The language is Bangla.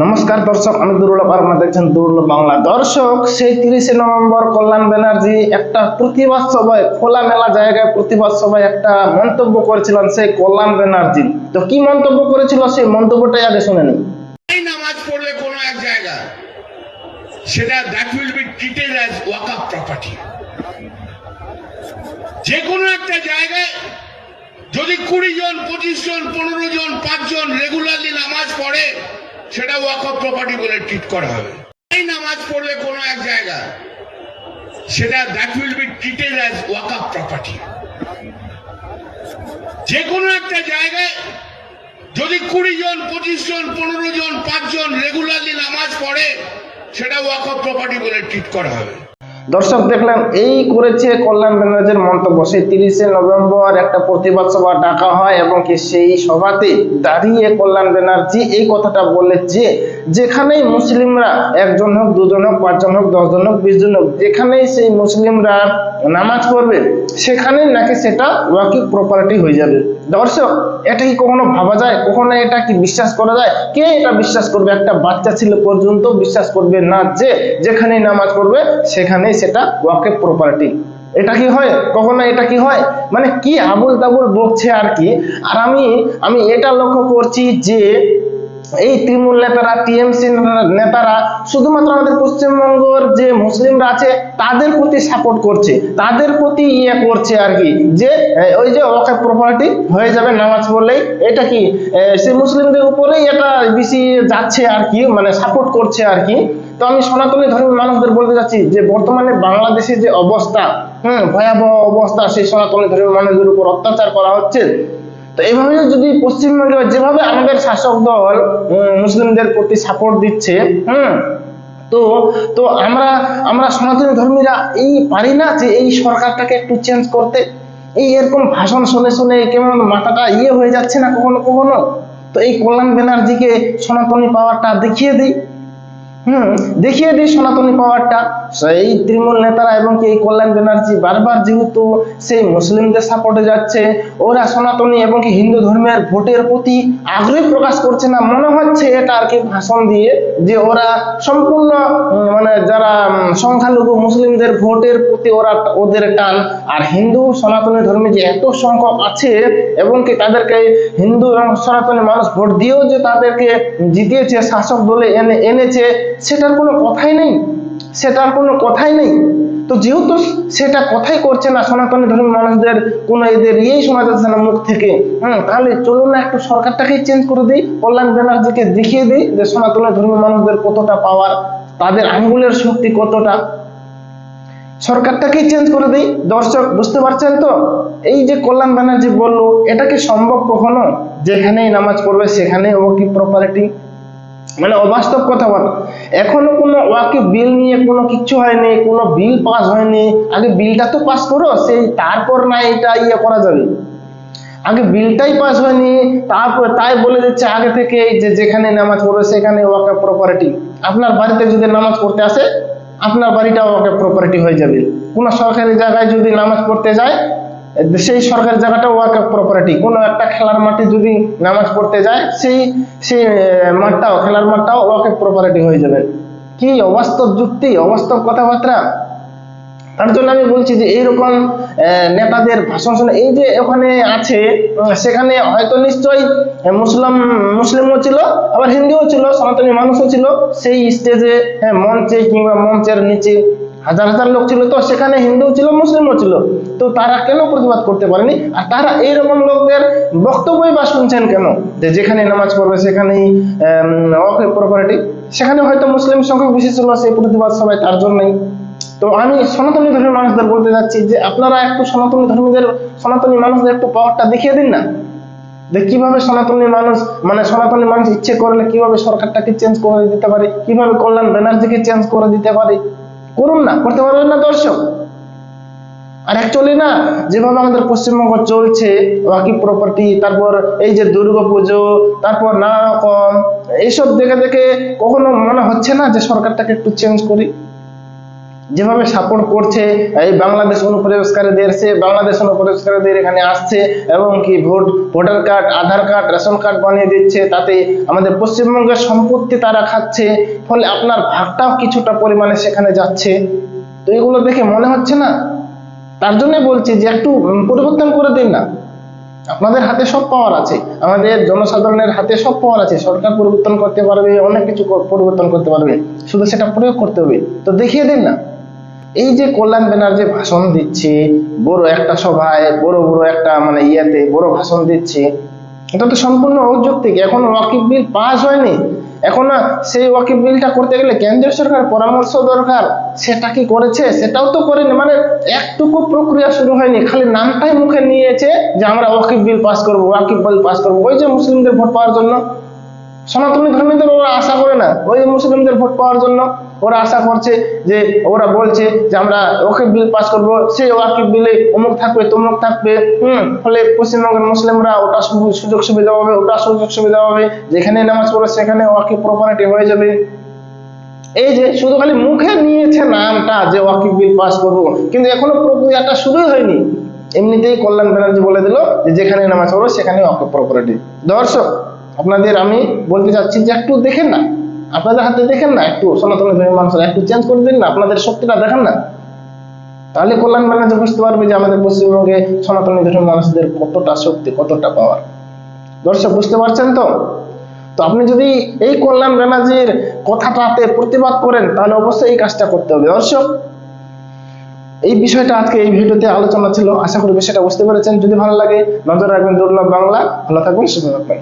নমস্কার দর্শক, আমি দুর্লভ আপনারা দেখছেন দুর্লভ বাংলা। দর্শক, সেই তিরিশে নভেম্বর কল্যাণ ব্যানার্জি একটা প্রতিবাদ সভায়, খোলামেলা জায়গায় প্রতিবাদ সভায় একটা মন্তব্য করেছিলেন সেই কল্যাণ ব্যানার্জি। তো কি মন্তব্য করেছিল সেই মন্তব্যটাই আগে শুনে এই নামাজ পড়লে কোনো এক জায়গায় সেটা that will be treated as waqf property যে কোনো একটা জায়গায় যদি কুড়ি জন, পঁচিশ জন, পনেরো জন পাঁচজন রেগুলারলি নামাজ পড়ে সেটা ওয়াক অফ প্রপার্টি বলে ট্রিট করা হবে। এই নামাজ পড়লে কোনো এক জায়গা, সেটা that will be treated as of property যে কোনো একটা জায়গায় যদি কুড়ি জন, পঁচিশ জন, পনেরো জন পাঁচজন রেগুলারলি নামাজ পড়ে, সেটা ওয়াক অফ প্রপার্টি বলে ট্রিট করা হবে। দর্শক, দেখলাম এই করেছে কল্যাণ ব্যানার্জির মন্তব্য। সেই তিরিশে নভেম্বর একটা প্রতিবাদ সভা ডাকা হয় এবং কি সেই সভাতে দাঁড়িয়ে কল্যাণ ব্যানার্জি এই কথাটা বলে যে যেখানেই মুসলিমরা একজন হোক, দুজন হোক, পাঁচজন হোক, দশজন হোক বিশ জন হোক, যেখানেই সেই মুসলিমরা নামাজ পড়বে, সেখানেই নাকি সেটা ওয়াকিফ প্রপার্টি হয়ে যাবে। দর্শক, এটা কি কখনো ভাবা যায়? কখনো এটা কি বিশ্বাস করা যায়? কে এটা বিশ্বাস করবে? একটা বাচ্চা ছিল পর্যন্ত বিশ্বাস করবে না যে যেখানেই নামাজ পড়বে, সেখানেই সেটা ওয়াকিফ প্রপার্টি এটা কি হয়? কখনো এটা কি হয়? মানে কি আবুল তাবুল বকছে আর কি? আর আমি আমি এটা লক্ষ্য করছি যে এই তৃণমূল নেতারা, টিএমসি নেতারা, শুধুমাত্র আমাদের পশ্চিমবঙ্গের যে মুসলিমরা আছে, তাদের প্রতি সাপোর্ট করছে, তাদের প্রতি ইয়ে করছে আর কি। যে ওই যে ওকে প্রপার্টি হয়ে যাবে নামাজ পড়লেই, এটা কি সেই মুসলিমদের উপরেই এটা বেশি যাচ্ছে আর কি মানে সাপোর্ট করছে আর কি। তো আমি সনাতনী ধর্মের মানুষদের বলতে যাচ্ছি যে, বর্তমানে বাংলাদেশের যে অবস্থা, হম, ভয়াবহ অবস্থা সেই সনাতনী ধর্মের মানুষদের উপর অত্যাচার করা হচ্ছে তো এইভাবে যদি পশ্চিমবঙ্গে যেভাবে আমাদের শাসক দল মুসলিমদের প্রতি সাপোর্ট দিচ্ছে, হুম, তো তো আমরা আমরা সনাতনী ধর্মীরা এই পারি না যে এই সরকারটাকে একটু চেঞ্জ করতে। এই এরকম ভাষণ শুনে শুনে কেমন মাথাটা ইয়ে হয়ে যাচ্ছে না কখনো কখনো? তো এই কল্যাণ ব্যানার্জিকে সনাতনী পাওয়ারটা দেখিয়ে দিই। দেখিয়ে দিই সনাতনী পাওয়ারটা। সেই তৃণমূল নেতারা এবং এই কল্যাণ ব্যানার্জি বারবার যেহেতু সেই মুসলিমদের সাপোর্টে যাচ্ছে, ওরা সনাতনী এবং কি হিন্দু ধর্মের ভোটের প্রতি আগ্রহ প্রকাশ করছে না। মনে হচ্ছে এটা আর কি ভাষণ দিয়ে যে ওরা সম্পূর্ণ মানে যারা সংখ্যালঘু মুসলিমদের ভোটের প্রতি ওরা ওদের টান। আর হিন্দু সনাতনী ধর্মে যে এত সংখ্যক আছে, এবং কি তাদেরকে হিন্দু এবং সনাতনী মানুষ ভোট দিয়েও যে তাদেরকে জিতিয়েছে, শাসক দলে এনে, এনেছে, সেটার কোনো কথাই নেই। সেটার কোনো কথাই নেই। তো যেহেতু সেটা কথাই করছে না সনাতনী ধর্মের মানুষদের, কোনো এদের ইয়েই শোনা যাচ্ছে না মুখ থেকে। হম, তাহলে চলুন না একটু সরকারটাকেই চেঞ্জ করে দিই। কল্যাণ ব্যানার্জিকে দেখিয়ে দিই যে সনাতনী ধর্মের মানুষদের কতটা পাওয়ার তাদের আঙ্গুলের শক্তি কতটা? সরকারটাকেই চেঞ্জ করে দিই। দর্শক, বুঝতে পারছেন তো? এই যে কল্যাণ ব্যানার্জি বলল, এটা কি সম্ভব কখনো? যেখানেই নামাজ পড়বে, সেখানেই ও কি প্রপার্টি মানে অবাস্তব কথা বল। এখনও কোনো ওয়াকে বিল নিয়ে কোনো কিচ্ছু হয়নি, কোনো বিল পাস হয়নি। আগে বিলটা তো পাস করো, সেই তারপর না এটা ইয়ে করা যাবে। আগে বিলটাই পাস হয়নি, তারপর তাই বলে দিচ্ছে আগে থেকে যে যেখানে নামাজ পড়বে সেখানে ওয়াকে প্রপার্টি আপনার বাড়িতে যদি নামাজ পড়তে আসে, আপনার বাড়িটা ওয়াকে প্রপার্টি হয়ে যাবে। কোনো সরকারি জায়গায় যদি নামাজ পড়তে যায়, সেই সরকারি জায়গাটা ওয়াক প্রপার্টি কোনো একটা খেলার মাঠে যদি নামাজ পড়তে যায়, সেই সেই মাঠটাও, খেলার মাঠটাও ওয়াক প্রপার্টি হয়ে যাবে। কি অবাস্তব যুক্তি, অবাস্তব কথাবার্তা? তার জন্য আমি বলছি যে এইরকম নেতাদের ভাষণ শুনে এই যে ওখানে আছে সেখানে হয়তো নিশ্চয়ই মুসলিম মুসলিমও ছিল আবার হিন্দুও ছিল সনাতনী মানুষও ছিল। সেই স্টেজে মঞ্চে কিংবা মঞ্চের নিচে হাজার হাজার লোক ছিল। তো সেখানে হিন্দু ছিল মুসলিমও ছিল। তো তারা কেন প্রতিবাদ করতে পারেনি? আর তারা এইরকম লোকদের বক্তব্যই বা শুনছেন কেন? যে যেখানে নামাজ পড়বে সেখানেই প্রপার্টি। সেখানে হয়তো মুসলিম সংখ্যক বেশি ছিল সেই প্রতিবাদ সবাই তার জন্যই। তো আমি সনাতনী ধর্মের মানুষদের বলতে যাচ্ছি যে আপনারা একটু সনাতনী ধর্মীদের, সনাতনী মানুষদের একটু পাওয়ারটা দেখিয়ে দিন না। যে কীভাবে সনাতনী মানুষ মানে সনাতনী মানুষ ইচ্ছে করলে কীভাবে সরকারটাকে চেঞ্জ করে দিতে পারে, কীভাবে কল্যাণ ব্যানার্জিকে চেঞ্জ করে দিতে পারে, করুন না, করতে পারবেন না দর্শক। আর অ্যাকচুয়ালি না, যেভাবে আমাদের পশ্চিমবঙ্গ চলছে ওয়াকি প্রপার্টি তারপর এই যে দুর্গা পুজো তারপর নানা রকম, এইসব দেখে দেখে কখনো মনে হচ্ছে না যে সরকারটাকে একটু চেঞ্জ করি? যেভাবে সাপোর্ট করছে, এই বাংলাদেশ অনুপ্রবেশকারীদের, সে বাংলাদেশ অনুপ্রবেশকারীদের এখানে আসছে এবং কি vote, voter card, Aadhaar card, ration card বানিয়ে দিচ্ছে, তাতে আমাদের পশ্চিমবঙ্গের সম্পত্তি তারা খাচ্ছে, ফলে আপনার ভাগটাও কিছুটা পরিমাণে সেখানে যাচ্ছে। তো এগুলো দেখে মনে হচ্ছে না? তার জন্য বলছি যে একটু পরিবর্তন করে দিন না। আপনাদের হাতে সব পাওয়ার আছে, আমাদের জনসাধারণের হাতে সব পাওয়ার আছে, সরকার পরিবর্তন করতে পারবে, অনেক কিছু পরিবর্তন করতে পারবে, শুধু সেটা প্রয়োগ করতে হবে। তো দেখিয়ে দিন না। এই যে কল্যাণ ব্যানার্জি ভাষণ দিচ্ছে, বড় একটা সভায়, বড় বড় একটা মানে ইয়েতে বড় ভাষণ দিচ্ছে, এটা তো সম্পূর্ণ অযৌক্তিক। এখন ওয়াকিফ বিল পাস হয়নি। এখন সেই ওয়াকিফ বিলটা করতে গেলে কেন্দ্রীয় সরকার পরামর্শ দরকার। সেটা কি করেছে? সেটাও তো করেনি। মানে একটুকু প্রক্রিয়া শুরু হয়নি। খালি নামটাই মুখে নিয়েছে যে আমরা ওয়াকিফ বিল পাস করব ওয়াকিফ বিল পাস করব। ওই যে মুসলিমদের ভোট পাওয়ার জন্য সনাতনী ধর্মীদের ওরা আশা করে না। ওই মুসলিমদের ভোট পাওয়ার জন্য ওরা আশা করছে যে, ওরা বলছে যে আমরা ওকে বিল পাস করব সেই ওয়াকিব বিলে অমুক থাকবে, তমুক থাকবে। হুম, ফলে পশ্চিমবঙ্গের মুসলিমরা ওটা সুযোগ সুবিধা পাবে, ওটা সুযোগ সুবিধা পাবে। যেখানে নামাজ পড়বে সেখানে ওয়াকিব প্রপার্টি হয়ে যাবে। এই যে, শুধু খালি মুখে নিয়েছে নামটা যে ওয়াকিব বিল পাস করব, কিন্তু এখনও প্রক্রিয়াটা শুরুই হয়নি। এমনিতেই কল্যাণ ব্যানার্জি বলে দিল যে, যেখানে নামাজ পড়ব সেখানে ওয়াকিব প্রপার্টি দর্শক আপনাদের আমি বলতে চাচ্ছি যে একটু দেখেন না। আপনাদের হাতে দেখেন না, একটু সনাতন ধর্মের মানুষরা একটু চেঞ্জ করে দিন না, আপনাদের শক্তিটা দেখেন না। তাহলে কল্যাণ ব্যানার্জি বুঝতে পারবে যে আমাদের পশ্চিমবঙ্গে সনাতনী ধর্মের মানুষদের কতটা শক্তি, কতটা পাওয়ার দর্শক, বুঝতে পারছেন তো? তো আপনি যদি এই কল্যাণ ব্যানার্জির কথাটাতে প্রতিবাদ করেন, তাহলে অবশ্যই এই কাজটা করতে হবে। দর্শক, এই বিষয়টা আজকে এই ভিডিওতে আলোচনা ছিল। আশা করি বিষয়টা বুঝতে পেরেছেন। যদি ভালো লাগে, নজর রাখবেন দুর্লভ বাংলা। ভালো থাকবেন, সুস্থ থাকবেন।